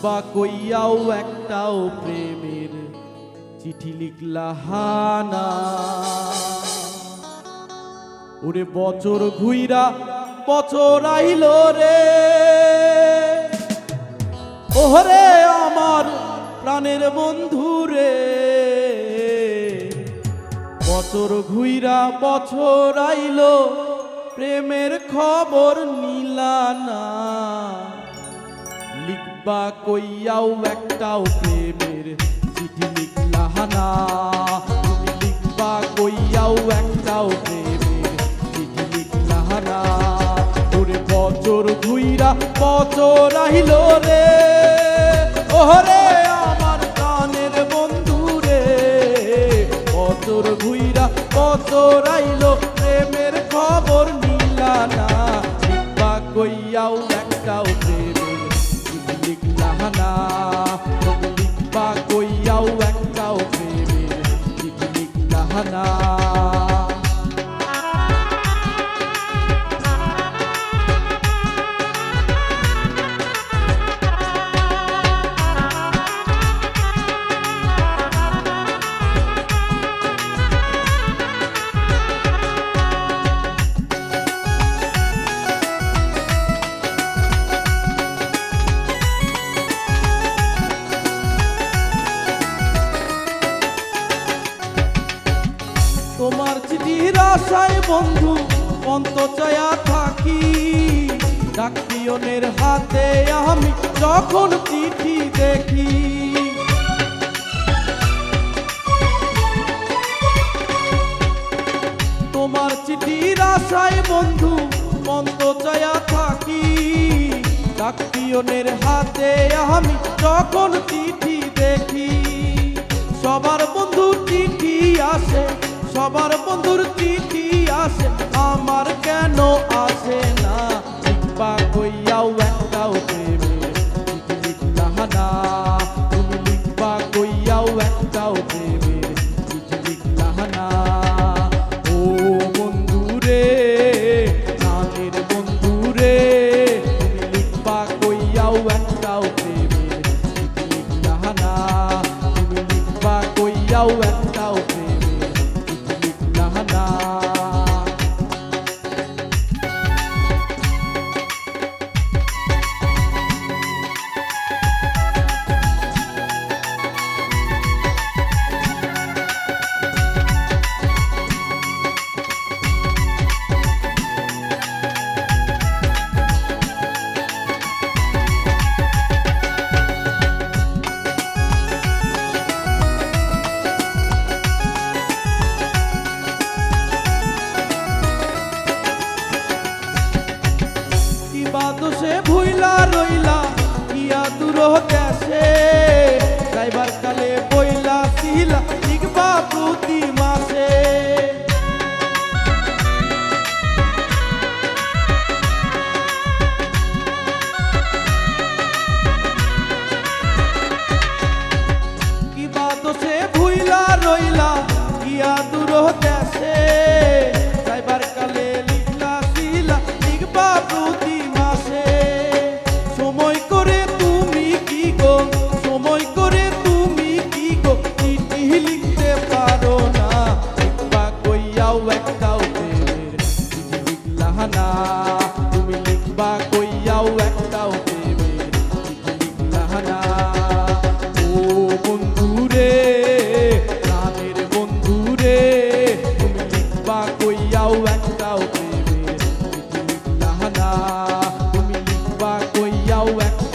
লিখবা কইয়াও একটাও প্রেমের চিঠি লিখলা হানা। ওরে বছর ঘুইরা বছর আইল রে। ওহরে আমার প্রাণের বন্ধু রে। বছর ঘুইরা বছর আইল, প্রেমের খবর নিলা লিখবা কইয়াও একটাও প্রেমের চিঠি লিখলা না লিখবা, কইয়াও একটাও প্রেমের চিঠি লিখলা না তোরে বছর ঘুইরা বছর আহিল রে। ওহরে আমার কানের বন্ধু রে। বছর ঘুইরা বছর আইল প্রেমের খবর নিলা না। লিখবা, কইয়াও তোমার চিঠির আশায় বন্ধু অন্তচয়া থাকি। ডাকিয়নের হাতে আমি যখন চিঠি দেখি। তোমার চিঠির আশায় বন্ধু অন্তচয়া থাকি। ডাকিয়নের হাতে আমি যখন চিঠি দেখি। সবার বন্ধুর চিঠি আসে, আমার কেন আসে না? লিখবা কইয়াও একটাও প্রেমের চিঠি লিখলা না তুমি লিখবা কইয়াও একটাও প্রেমের চিঠি লিখলা না ও বন্ধু রে নামের বন্ধু রে তুমি লিখবা কইয়াও একটাও প্রেমের চিঠি লিখলা না তুমি লিখবা কইয়াও একটাও দোষে ভুইলা রইলা কিয়া দূর দেশে যাইবার কালে বইলা সিহিলা লিখবা প্রতি মাসে। now.